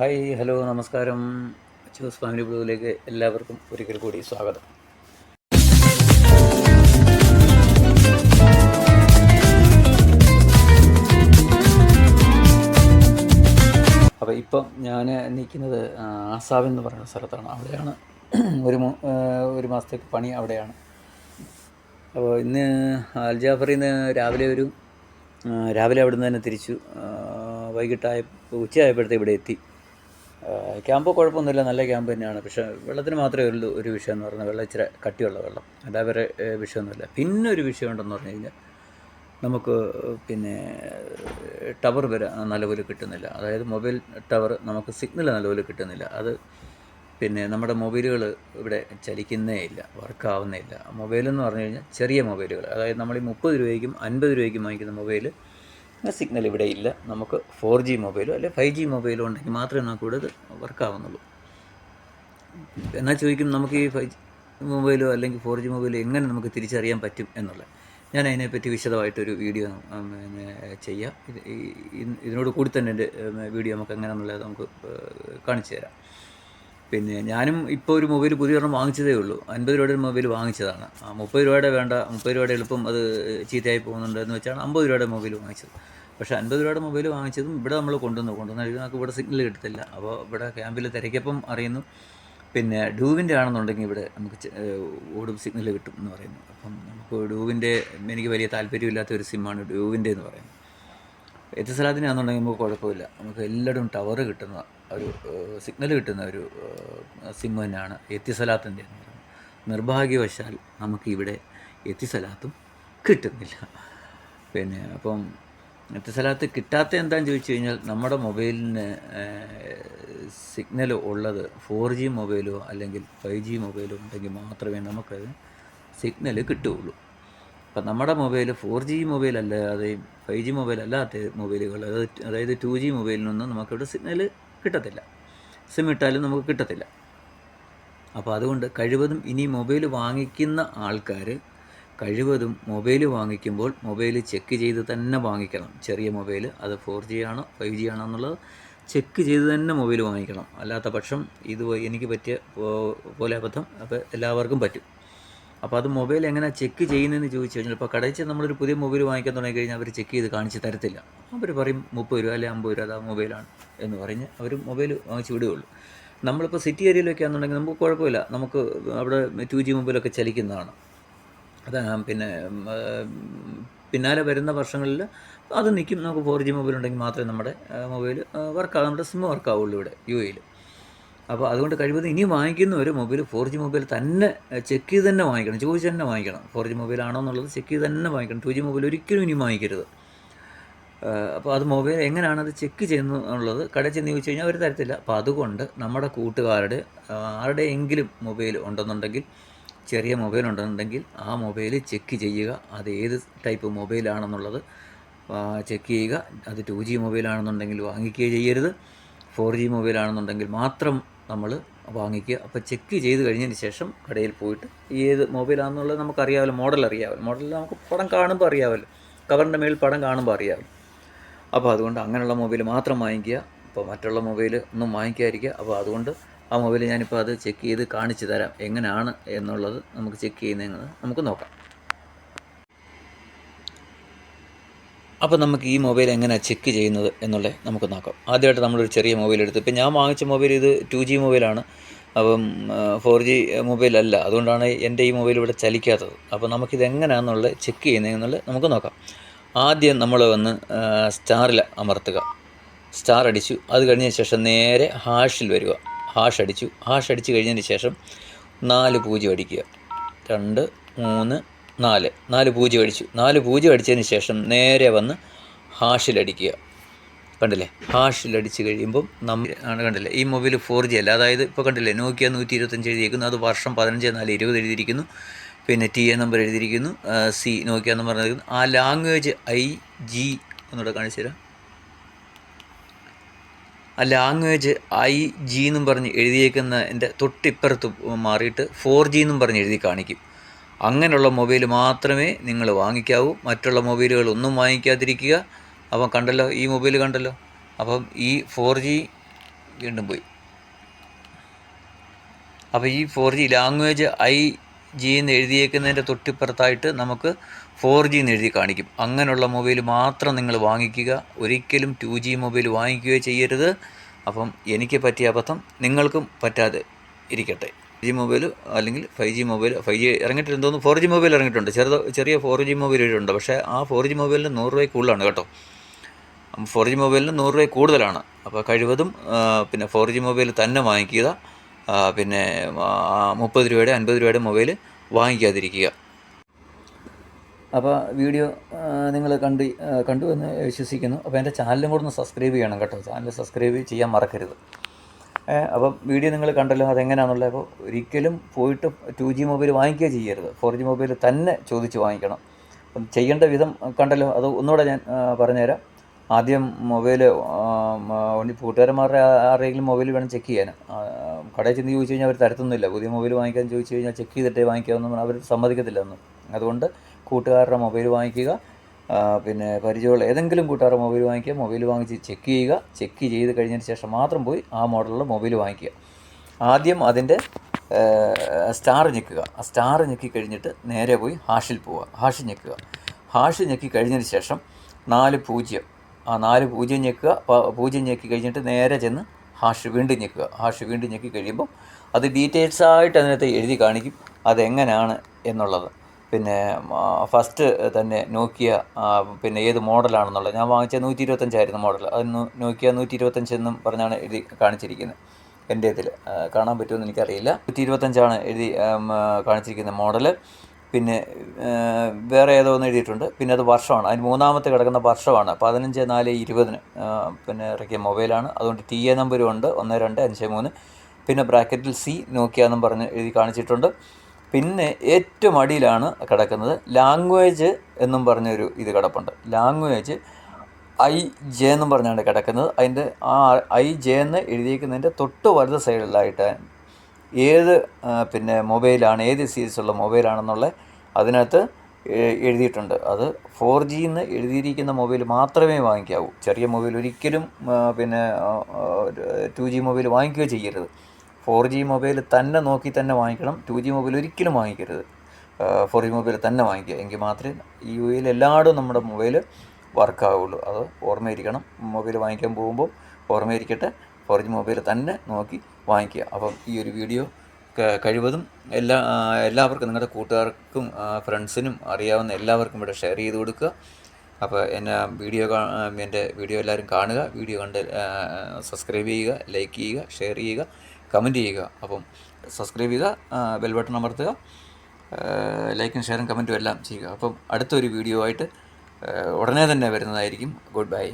Hi hello നമസ്കാരം. Choose family ബ്ലൂവിലേക്ക് എല്ലാവർക്കും ഒരിക്കൽ കൂടി സ്വാഗതം. അപ്പോൾ ഇപ്പം ഞാൻ നിൽക്കുന്നത് ആസാബ് എന്ന് പറയുന്ന സ്ഥലത്താണ്. അവിടെയാണ് ഒരു ഒരു മാസത്തേക്ക് പണി അവിടെയാണ്. അപ്പോൾ ഇന്ന് അൽജാഫറിൽ നിന്ന് രാവിലെ ഒരു രാവിലെ അവിടെ നിന്ന് തന്നെ തിരിച്ചു വൈകിട്ടായ ഉച്ചയായപ്പോഴത്തെ ഇവിടെ എത്തി. ക്യാമ്പ് കുഴപ്പമൊന്നുമില്ല. നല്ല ക്യാമ്പ് തന്നെയാണ്. പക്ഷേ വെള്ളത്തിന് മാത്രമേ ഉള്ളൂ ഒരു വിഷയം എന്ന് പറഞ്ഞാൽ വെള്ളം ഇച്ചിരി കട്ടിയുള്ള വെള്ളം. അല്ലാതെ വേറെ വിഷയമൊന്നുമില്ല. പിന്നെ ഒരു വിഷയം ഉണ്ടെന്ന് പറഞ്ഞു കഴിഞ്ഞാൽ നമുക്ക് പിന്നെ ടവർ വരെ നല്ലപോലെ കിട്ടുന്നില്ല. അതായത് മൊബൈൽ ടവർ നമുക്ക് സിഗ്നൽ നല്ലപോലെ കിട്ടുന്നില്ല. അത് പിന്നെ നമ്മുടെ മൊബൈലുകൾ ഇവിടെ ചലിക്കുന്നേ ഇല്ല വർക്കാവുന്നേ ഇല്ല. മൊബൈലെന്ന് പറഞ്ഞു കഴിഞ്ഞാൽ ചെറിയ മൊബൈലുകൾ. അതായത് നമ്മൾ ഈ മുപ്പത് രൂപയ്ക്കും അൻപത് രൂപയ്ക്കും വാങ്ങിക്കുന്ന മൊബൈൽ സിഗ്നൽ ഇവിടെ ഇല്ല. നമുക്ക് ഫോർ ജി മൊബൈലോ അല്ലെങ്കിൽ ഫൈവ് ജി മൊബൈലോ ഉണ്ടെങ്കിൽ മാത്രമേ നമുക്ക് ഇവിടെ ഇത് വർക്കാവുന്നുള്ളൂ എന്നാൽ ചോദിക്കും നമുക്ക് ഈ ഫൈവ് മൊബൈലോ അല്ലെങ്കിൽ ഫോർ ജി മൊബൈലോ എങ്ങനെ നമുക്ക് തിരിച്ചറിയാൻ പറ്റും എന്നുള്ളത്. ഞാൻ അതിനെപ്പറ്റി വിശദമായിട്ടൊരു വീഡിയോ ചെയ്യാം. ഇത് ഇതിനോട് കൂടി തന്നെ എന്റെ വീഡിയോ നമുക്ക് എങ്ങനെയാണെന്നുള്ളത് നമുക്ക് കാണിച്ചു തരാം. പിന്നെ ഞാനും ഇപ്പോൾ ഒരു മൊബൈൽ പുതിയൊരെണ്ണം വാങ്ങിച്ചതേ ഉള്ളൂ. അൻപത് രൂപയുടെ ഒരു മൊബൈൽ വാങ്ങിച്ചതാണ്. ആ മുപ്പത് രൂപയുടെ വേണ്ട മുപ്പത് രൂപയുടെ എളുപ്പം അത് ചീത്തയായി പോകുന്നുണ്ട് എന്ന് വെച്ചാണ് അമ്പത് രൂപയുടെ മൊബൈൽ വാങ്ങിച്ചത്. പക്ഷേ അൻപത് രൂപയുടെ മൊബൈൽ വാങ്ങിച്ചതും ഇവിടെ നമ്മൾ കൊണ്ടുവന്നു. കൊണ്ടുവന്ന് കഴിഞ്ഞാൽ നമുക്ക് ഇവിടെ സിഗ്നൽ കിട്ടത്തില്ല. അപ്പോൾ ഇവിടെ ക്യാമ്പിൽ തിരക്കിയപ്പം അറിയുന്നു. പിന്നെ ഡൂവിന്റെ ആണെന്നുണ്ടെങ്കിൽ ഇവിടെ നമുക്ക് ഓടും സിഗ്നൽ കിട്ടും എന്ന് പറയുന്നു. അപ്പം നമുക്ക് ഡൂവിന്റെ എനിക്ക് വലിയ താല്പര്യമില്ലാത്ത ഒരു സിമ്മാണ് ഡൂവിന്റെ എന്ന് പറയുന്നത്. എത്തിസലാത്തിനാണെന്നുണ്ടെങ്കിൽ നമുക്ക് കുഴപ്പമില്ല. നമുക്ക് എല്ലായിടും ടവർ കിട്ടുന്ന ഒരു സിഗ്നൽ കിട്ടുന്ന ഒരു സിം തന്നെയാണ് എത്തിസലാത്തിന്റെ എന്ന് പറയുന്നത്. നിർഭാഗ്യവശാൽ നമുക്കിവിടെ എത്തിസലാത്തും കിട്ടുന്നില്ല. പിന്നെ അപ്പം എത്തിസലാത്ത് കിട്ടാത്ത എന്താണെന്ന് ചോദിച്ചു കഴിഞ്ഞാൽ നമ്മുടെ മൊബൈലിന് സിഗ്നൽ ഉള്ളത് ഫോർ ജി മൊബൈലോ അല്ലെങ്കിൽ ഫൈവ് ജി മൊബൈലോ ഉണ്ടെങ്കിൽ മാത്രമേ നമുക്കത് സിഗ്നൽ കിട്ടുകയുള്ളൂ. അപ്പം നമ്മുടെ മൊബൈൽ ഫോർ ജി മൊബൈൽ അല്ലാതെയും ഫൈവ് ജി മൊബൈൽ അല്ലാത്ത മൊബൈലുകൾ അതായത് ടു ജി മൊബൈലിനൊന്നും നമുക്കിവിടെ സിഗ്നൽ കിട്ടത്തില്ല. സിം ഇട്ടാലും നമുക്ക് കിട്ടത്തില്ല. അപ്പോൾ അതുകൊണ്ട് കഴിവതും ഇനി മൊബൈൽ വാങ്ങിക്കുന്ന ആൾക്കാർ കഴിവതും മൊബൈൽ വാങ്ങിക്കുമ്പോൾ മൊബൈൽ ചെക്ക് ചെയ്ത് തന്നെ വാങ്ങിക്കണം. ചെറിയ മൊബൈൽ അത് ഫോർ ജി ആണോ ഫൈവ് ജി ആണോ എന്നുള്ളത് ചെക്ക് ചെയ്ത് തന്നെ മൊബൈൽ വാങ്ങിക്കണം. അല്ലാത്ത പക്ഷം ഇത് എനിക്ക് പറ്റിയ പോലെ അബദ്ധം അപ്പോൾ എല്ലാവർക്കും പറ്റും. അപ്പോൾ അത് മൊബൈൽ എങ്ങനെ ചെക്ക് ചെയ്യുന്നതെന്ന് ചോദിച്ചു കഴിഞ്ഞാൽ ഇപ്പോൾ കടയിൽ ചെന്ന് നമ്മളൊരു പുതിയ മൊബൈൽ വാങ്ങിക്കാൻ തുടങ്ങി കഴിഞ്ഞാൽ അവർ ചെക്ക് ചെയ്ത് കാണിച്ച് തരത്തില്ല. അവർ പറയും മുപ്പത് രൂപ അല്ലെങ്കിൽ അമ്പത് രൂപ അതാ മൊബൈലാണ് എന്ന് പറഞ്ഞ് അവർ മൊബൈൽ വാങ്ങിച്ച് വിടുകയുള്ളൂ. നമ്മളിപ്പോൾ സിറ്റി ഏരിയയിലൊക്കെ ആണെന്നുണ്ടെങ്കിൽ നമുക്ക് കുഴപ്പമില്ല. നമുക്ക് അവിടെ ടു ജി മൊബൈലൊക്കെ ചലിക്കുന്നതാണ്. അത് പിന്നെ പിന്നാലെ വരുന്ന വർഷങ്ങളിൽ അത് നിൽക്കും നമുക്ക് ഫോർ ജി മൊബൈൽ ഉണ്ടെങ്കിൽ മാത്രമേ നമ്മുടെ മൊബൈൽ വർക്കാവും. നമ്മുടെ സിം വർക്കാവുള്ളൂ ഇവിടെ യു എയിൽ. അപ്പോൾ അതുകൊണ്ട് കഴിവതും ഇനി വാങ്ങിക്കുന്ന വാങ്ങിക്കുന്നവർ മൊബൈൽ ഫോർ ജി മൊബൈൽ തന്നെ ചെക്ക് ചെയ്ത് തന്നെ വാങ്ങിക്കണം. ചോദിച്ച് തന്നെ വാങ്ങിക്കണം. ഫോർ ജി മൊബൈൽ ആണോ എന്നുള്ളത് ചെക്ക് ചെയ്ത് തന്നെ വാങ്ങിക്കണം. ടു ജി മൊബൈൽ ഒരിക്കലും ഇനി വാങ്ങിക്കരുത്. അപ്പോൾ അത് മൊബൈൽ എങ്ങനെയാണ് അത് ചെക്ക് ചെയ്യുന്നത് എന്നുള്ളത് കടയിൽ ചെന്ന് ചോദിച്ചു കഴിഞ്ഞാൽ അവർ തരത്തില്ല അപ്പോൾ അതുകൊണ്ട് നമ്മുടെ കൂട്ടുകാരുടെ ആരുടെയെങ്കിലും മൊബൈൽ ഉണ്ടെന്നുണ്ടെങ്കിൽ ചെറിയ മൊബൈൽ ഉണ്ടെന്നുണ്ടെങ്കിൽ ആ മൊബൈൽ ചെക്ക് ചെയ്യുക. അത് ഏത് ടൈപ്പ് മൊബൈലാണെന്നുള്ളത് ചെക്ക് ചെയ്യുക. അത് ടു ജി മൊബൈലാണെന്നുണ്ടെങ്കിൽ വാങ്ങിക്കുകയോ ചെയ്യരുത്. ഫോർ ജി മൊബൈലാണെന്നുണ്ടെങ്കിൽ മാത്രം നമ്മൾ വാങ്ങിക്കുക. അപ്പോൾ ചെക്ക് ചെയ്ത് കഴിഞ്ഞതിന് ശേഷം കടയിൽ പോയിട്ട് ഏത് മൊബൈലാണെന്നുള്ളത് നമുക്കറിയാമല്ലോ മോഡൽ അറിയാമല്ലോ. മോഡൽ നമുക്ക് പടം കാണുമ്പോൾ അറിയാമല്ലോ. കവറിന്റെ മേളിൽ പടം കാണുമ്പോൾ അറിയാമല്ലോ. അപ്പോൾ അതുകൊണ്ട് അങ്ങനെയുള്ള മൊബൈൽ മാത്രം വാങ്ങിക്കുക. അപ്പോൾ മറ്റുള്ള മൊബൈൽ ഒന്നും വാങ്ങിക്കാതിരിക്കുക. അപ്പോൾ അതുകൊണ്ട് ആ മൊബൈൽ ഞാനിപ്പോൾ അത് ചെക്ക് ചെയ്ത് കാണിച്ചു തരാം. എങ്ങനെയാണ് എന്നുള്ളത് നമുക്ക് ചെക്ക് ചെയ്യുന്നത് നമുക്ക് നോക്കാം. അപ്പോൾ നമുക്ക് ഈ മൊബൈൽ എങ്ങനെയാണ് ചെക്ക് ചെയ്യുന്നത് എന്നുള്ളത് നമുക്ക് നോക്കാം. ആദ്യമായിട്ട് നമ്മളൊരു ചെറിയ മൊബൈൽ എടുത്ത് ഇപ്പം ഞാൻ വാങ്ങിച്ച മൊബൈൽ ഇത് ടു ജി മൊബൈലാണ്. അപ്പം ഫോർ ജി അല്ല. അതുകൊണ്ടാണ് എന്റെ ഈ മൊബൈൽ ഇവിടെ ചലിക്കാത്തത്. അപ്പോൾ നമുക്കിത് എങ്ങനെയാണെന്നുള്ളത് ചെക്ക് ചെയ്യുന്നതെന്നുള്ളത് നമുക്ക് നോക്കാം. ആദ്യം നമ്മൾ വന്ന് സ്റ്റാറിൽ അമർത്തുക. സ്റ്റാർ അടിച്ചു. അത് കഴിഞ്ഞ ശേഷം നേരെ ഹാഷിൽ വരിക. ഹാഷ് അടിച്ചു ഹാഷ് അടിച്ചു കഴിഞ്ഞതിന് ശേഷം നാല് പൂജ്യം അടിക്കുക. രണ്ട് മൂന്ന് നാല്. നാല് പൂജ്യം അടിച്ചു. നാല് പൂജ്യം അടിച്ചതിന് ശേഷം നേരെ വന്ന് ഹാഷിലടിക്കുക. കണ്ടില്ലേ? ഹാഷിലടിച്ച് കഴിയുമ്പം നമ്മൾ കണ്ടില്ലേ? ഈ മൊബൈൽ ഫോർ ജി അല്ല. അതായത് ഇപ്പോൾ കണ്ടില്ലേ? നോക്കിയ നൂറ്റി ഇരുപത്തഞ്ച് എഴുതിയിരിക്കുന്നു അത് വർഷം പതിനഞ്ച് നാല് ഇരുപത് എഴുതിയിരിക്കുന്നു. പിന്നെ ടി എ നമ്പർ എഴുതിയിരിക്കുന്നു. സി നോക്കിയ പറഞ്ഞിരിക്കുന്നു. ആ ലാംഗ്വേജ് ഐ ജി ഒന്നുകൂടെ കാണിച്ചു തരാം. ആ ലാംഗ്വേജ് ഐ ജി എന്നും പറഞ്ഞ് എഴുതിയേക്കുന്ന എന്റെ തൊട്ടിപ്പുറത്ത് മാറിയിട്ട് ഫോർ ജി എന്നും പറഞ്ഞ് എഴുതി കാണിക്കും. അങ്ങനെയുള്ള മൊബൈൽ മാത്രമേ നിങ്ങൾ വാങ്ങിക്കാവൂ. മറ്റുള്ള മൊബൈലുകൾ ഒന്നും വാങ്ങിക്കാതിരിക്കുക. അപ്പം കണ്ടല്ലോ ഈ മൊബൈൽ കണ്ടല്ലോ. അപ്പം ഈ ഫോർ ജി വീണ്ടും പോയി. അപ്പോൾ ഈ four G language I G എന്ന് എഴുതിയേക്കുന്നതിന്റെ തൊട്ടിപ്പുറത്തായിട്ട് നമുക്ക് ഫോർ ജി എന്ന് എഴുതി കാണിക്കും. അങ്ങനെയുള്ള മൊബൈൽ മാത്രം നിങ്ങൾ വാങ്ങിക്കുക. ഒരിക്കലും ടു ജി മൊബൈൽ വാങ്ങിക്കുകയോ ചെയ്യരുത്. അപ്പം എനിക്ക് പറ്റിയ അബദ്ധം നിങ്ങൾക്കും പറ്റാതെ ഇരിക്കട്ടെ. ജി മൊബൈൽ അല്ലെങ്കിൽ five G mobile five G ഇറങ്ങിയിട്ടുണ്ട് തോന്നുന്നു. ഫോർ ജി മൊബൈൽ ഇറങ്ങിയിട്ടുണ്ട്. ചെറുത് ചെറിയ ഫോർ ജി മൊബൈൽ ഇട്ടുണ്ട് പക്ഷേ ആ ഫോർ ജി മൊബൈലിന് നൂറ് രൂപയ്ക്ക് കൂടുതലാണ് കേട്ടോ. ഫോർ ജി മൊബൈലിന് നൂറ് രൂപ കൂടുതലാണ്. അപ്പോൾ കഴിവതും പിന്നെ ഫോർ ജി മൊബൈൽ തന്നെ വാങ്ങിക്കുക. പിന്നെ മുപ്പത് രൂപയുടെ അൻപത് രൂപയുടെ മൊബൈൽ വാങ്ങിക്കാതിരിക്കുക. അപ്പോൾ വീഡിയോ നിങ്ങൾ കണ്ട് കണ്ടു എന്ന് വിശ്വസിക്കുന്നു. അപ്പോൾ എന്റെ ചാനലും കൂടെ ഒന്ന് സബ്സ്ക്രൈബ് ചെയ്യണം കേട്ടോ. ചാനൽ സബ്സ്ക്രൈബ് ചെയ്യാൻ മറക്കരുത്. അപ്പം വീഡിയോ നിങ്ങൾ കണ്ടല്ലോ അതെങ്ങനെയാണെന്നുള്ളത് അപ്പോൾ ഒരിക്കലും പോയിട്ട് ടു ജി മൊബൈൽ വാങ്ങിക്കുക ചെയ്യരുത്. ഫോർ ജി മൊബൈൽ തന്നെ ചോദിച്ച് വാങ്ങിക്കണം. അപ്പം ചെയ്യേണ്ട വിധം കണ്ടല്ലോ. അത് ഒന്നുകൂടെ ഞാൻ പറഞ്ഞുതരാം. ആദ്യം മൊബൈൽ കൂട്ടുകാരന്മാരുടെ ആരെങ്കിലും മൊബൈൽ വേണം ചെക്ക് ചെയ്യാൻ. കടയിൽ ചെന്ന് ചോദിച്ചു കഴിഞ്ഞാൽ അവർ തരത്തൊന്നുമില്ല. പുതിയ മൊബൈൽ വാങ്ങിക്കാൻ ചോദിച്ചു കഴിഞ്ഞാൽ ചെക്ക് ചെയ്തിട്ടേ വാങ്ങിക്കാമെന്ന് അവർ സമ്മതിക്കത്തില്ല ഒന്നും അതുകൊണ്ട് കൂട്ടുകാരുടെ മൊബൈൽ വാങ്ങിക്കുക പിന്നെ പരിചയമുള്ള ഏതെങ്കിലും കൂട്ടുകാരുടെ മൊബൈൽ വാങ്ങിക്കുക മൊബൈൽ വാങ്ങിച്ച് ചെക്ക് ചെയ്യുക ചെക്ക് ചെയ്ത് കഴിഞ്ഞതിന് ശേഷം മാത്രം പോയി ആ മോഡലുള്ള മൊബൈൽ വാങ്ങിക്കുക. ആദ്യം അതിന്റെ സ്റ്റാർ ഞെക്കുക. ആ സ്റ്റാർ ഞെക്കി കഴിഞ്ഞിട്ട് നേരെ പോയി ഹാഷിൽ പോവുക. ഹാഷ് ഞെക്കുക. ഹാഷ് ഞെക്കി കഴിഞ്ഞതിന് ശേഷം നാല് പൂജ്യം. ആ നാല് പൂജ്യം ഞെക്കുക. പൂജ്യം ഞെക്കി കഴിഞ്ഞിട്ട് നേരെ ചെന്ന് ഹാഷ് വീണ്ടും ഞെക്കുക. ഹാഷ് വീണ്ടും ഞെക്കി കഴിയുമ്പം അത് ഡീറ്റെയിൽസ് ആയിട്ട് അതിനകത്ത് എഴുതി കാണിക്കും അതെങ്ങനെയാണ് എന്നുള്ളത്. പിന്നെ ഫസ്റ്റ് തന്നെ നോക്കിയ പിന്നെ ഏത് മോഡലാണെന്നുള്ളത്. ഞാൻ വാങ്ങിച്ച നൂറ്റി ഇരുപത്തഞ്ചായിരുന്നു മോഡൽ. അത് നോക്കിയ നൂറ്റി ഇരുപത്തഞ്ചെന്നും പറഞ്ഞാണ് എഴുതി കാണിച്ചിരിക്കുന്നത് എന്റെ ഇതിൽ കാണാൻ പറ്റുമെന്ന് എനിക്കറിയില്ല. നൂറ്റി ഇരുപത്തഞ്ചാണ് എഴുതി കാണിച്ചിരിക്കുന്ന മോഡൽ പിന്നെ വേറെ ഏതോ ഒന്ന് എഴുതിയിട്ടുണ്ട്. പിന്നെ അത് വർഷമാണ്. അതിന് മൂന്നാമത്തെ കിടക്കുന്ന വർഷമാണ്. പതിനഞ്ച് നാല് ഇരുപതിന് പിന്നെ ഇറക്കിയ മൊബൈലാണ്. അതുകൊണ്ട് ടി എ നമ്പരും ഉണ്ട്. ഒന്ന് രണ്ട് അഞ്ച് മൂന്ന്. പിന്നെ ബ്രാക്കറ്റിൽ സി നോക്കിയ എന്നും പറഞ്ഞ് എഴുതി കാണിച്ചിട്ടുണ്ട്. പിന്നെ ഏറ്റവും അടിയിലാണ് കിടക്കുന്നത് ലാംഗ്വേജ് എന്നും പറഞ്ഞൊരു ഇത് കിടപ്പുണ്ട്. ലാംഗ്വേജ് ഐ ജെ എന്നും പറഞ്ഞാണ് കിടക്കുന്നത്. അതിന്റെ ആ ഐ ജെ എന്ന് എഴുതിയിരിക്കുന്നതിന്റെ തൊട്ട് വലത് സൈഡിലായിട്ട് ഏത് പിന്നെ മൊബൈലാണ് ഏത് സീരീസുള്ള മൊബൈലാണെന്നുള്ള അതിനകത്ത് എഴുതിയിട്ടുണ്ട്. അത് ഫോർ ജി എന്ന് എഴുതിയിരിക്കുന്ന മൊബൈൽ മാത്രമേ വാങ്ങിക്കാവൂ. ചെറിയ മൊബൈൽ ഒരിക്കലും പിന്നെ ടു ജി മൊബൈൽ വാങ്ങിക്കുകയോ ചെയ്യരുത്. ഫോർ ജി മൊബൈൽ തന്നെ നോക്കി തന്നെ വാങ്ങിക്കണം. ടു ജി മൊബൈൽ ഒരിക്കലും വാങ്ങിക്കരുത്. ഫോർ ജി മൊബൈൽ തന്നെ വാങ്ങിക്കുക. എങ്കിൽ മാത്രമേ യു എയിൽ എല്ലായിടും നമ്മുടെ മൊബൈൽ വർക്കാവുള്ളൂ. അത് ഓർമ്മയിരിക്കണം. മൊബൈൽ വാങ്ങിക്കാൻ പോകുമ്പോൾ ഓർമ്മയിരിക്കട്ടെ. ഫോർ ജി മൊബൈൽ തന്നെ നോക്കി വാങ്ങിക്കുക. അപ്പം ഈ ഒരു വീഡിയോ കഴിവതും എല്ലാ എല്ലാവർക്കും നിങ്ങളുടെ കൂട്ടുകാർക്കും ഫ്രണ്ട്സിനും അറിയാവുന്ന എല്ലാവർക്കും ഇവിടെ ഷെയർ ചെയ്ത് കൊടുക്കുക. അപ്പോൾ എന്നെ വീഡിയോ എന്റെ വീഡിയോ എല്ലാവരും കാണുക. വീഡിയോ കണ്ട് സബ്സ്ക്രൈബ് ചെയ്യുക ലൈക്ക് ചെയ്യുക ഷെയർ ചെയ്യുക കമന്റ് ചെയ്യുക. അപ്പം സബ്സ്ക്രൈബ് ചെയ്യുക ബെൽ ബട്ടൺ അമർത്തുക ലൈക്കും ഷെയറും കമന്റും എല്ലാം ചെയ്യുക. അപ്പം അടുത്തൊരു വീഡിയോ ആയിട്ട് ഉടനെ തന്നെ വരുന്നതായിരിക്കും. Good bye.